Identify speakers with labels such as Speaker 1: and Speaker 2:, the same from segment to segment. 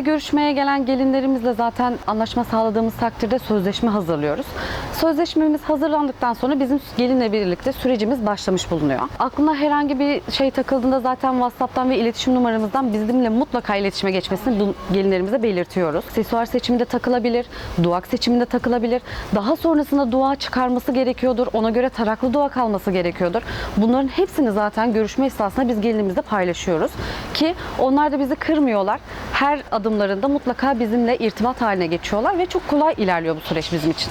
Speaker 1: Bize görüşmeye gelen gelinlerimizle zaten anlaşma sağladığımız takdirde sözleşme hazırlıyoruz. Sözleşmemiz hazırlandıktan sonra bizim gelinle birlikte sürecimiz başlamış bulunuyor. Aklına herhangi bir şey takıldığında zaten WhatsApp'tan ve iletişim numaramızdan bizimle mutlaka iletişime geçmesini gelinlerimize belirtiyoruz. Aksesuar seçiminde takılabilir, duak seçiminde takılabilir. Daha sonrasında dua çıkarması gerekiyordur. Ona göre taraklı dua kalması gerekiyordur. Bunların hepsini zaten görüşme esnasında biz gelinimizle paylaşıyoruz. Ki onlar da bizi kırmıyorlar. Her adımlarında mutlaka bizimle irtibat haline geçiyorlar ve çok kolay ilerliyor bu süreç bizim için.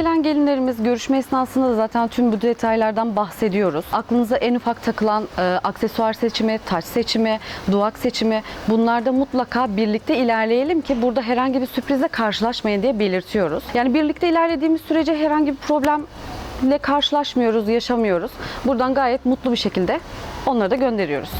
Speaker 1: Gelen gelinlerimiz görüşme esnasında da zaten tüm bu detaylardan bahsediyoruz. Aklınıza en ufak takılan e, aksesuar seçimi, taç seçimi, duak seçimi bunlarda mutlaka birlikte ilerleyelim ki burada herhangi bir sürprizle karşılaşmayın diye belirtiyoruz. Yani birlikte ilerlediğimiz sürece herhangi bir problemle karşılaşmıyoruz, yaşamıyoruz. Buradan gayet mutlu bir şekilde onları da gönderiyoruz.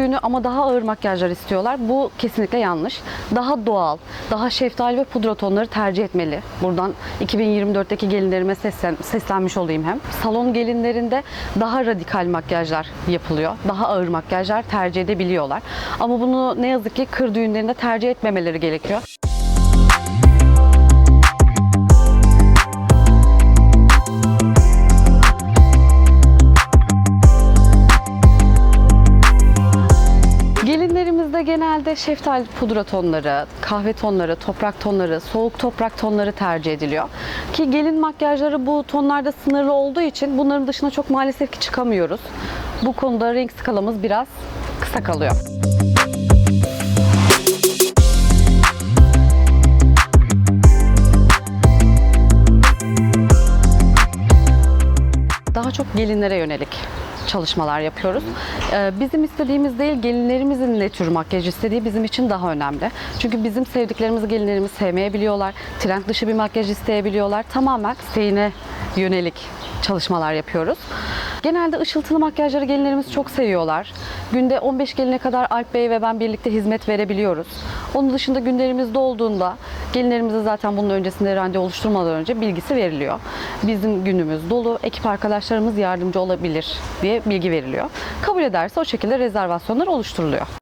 Speaker 1: Düğünü ama daha ağır makyajlar istiyorlar. Bu kesinlikle yanlış. Daha doğal, daha şeftali ve pudra tonları tercih etmeli. Buradan 2024'teki gelinlerime seslen, seslenmiş olayım hem. Salon gelinlerinde daha radikal makyajlar yapılıyor. Daha ağır makyajlar tercih edebiliyorlar. Ama bunu ne yazık ki kır düğünlerinde tercih etmemeleri gerekiyor. Genelde şeftali pudra tonları, kahve tonları, toprak tonları, soğuk toprak tonları tercih ediliyor. Ki gelin makyajları bu tonlarda sınırlı olduğu için bunların dışına çok maalesef ki çıkamıyoruz. Bu konuda renk skalamız biraz kısa kalıyor. daha çok gelinlere yönelik çalışmalar yapıyoruz. Ee, Bizim istediğimiz değil, gelinlerimizin ne tür makyaj istediği bizim için daha önemli. Çünkü bizim sevdiklerimizi gelinlerimiz sevmeyebiliyorlar. Trend dışı bir makyaj isteyebiliyorlar. Tamamen isteğine yönelik çalışmalar yapıyoruz. Genelde ışıltılı makyajları gelinlerimiz çok seviyorlar. Günde 15 geline kadar Alp Bey ve ben birlikte hizmet verebiliyoruz. Onun dışında günlerimizde olduğunda gelinlerimize zaten bunun öncesinde randevu oluşturmadan önce bilgisi veriliyor. Bizim günümüz dolu, ekip arkadaşlarımız yardımcı olabilir diye bilgi veriliyor. Kabul ederse o şekilde rezervasyonlar oluşturuluyor.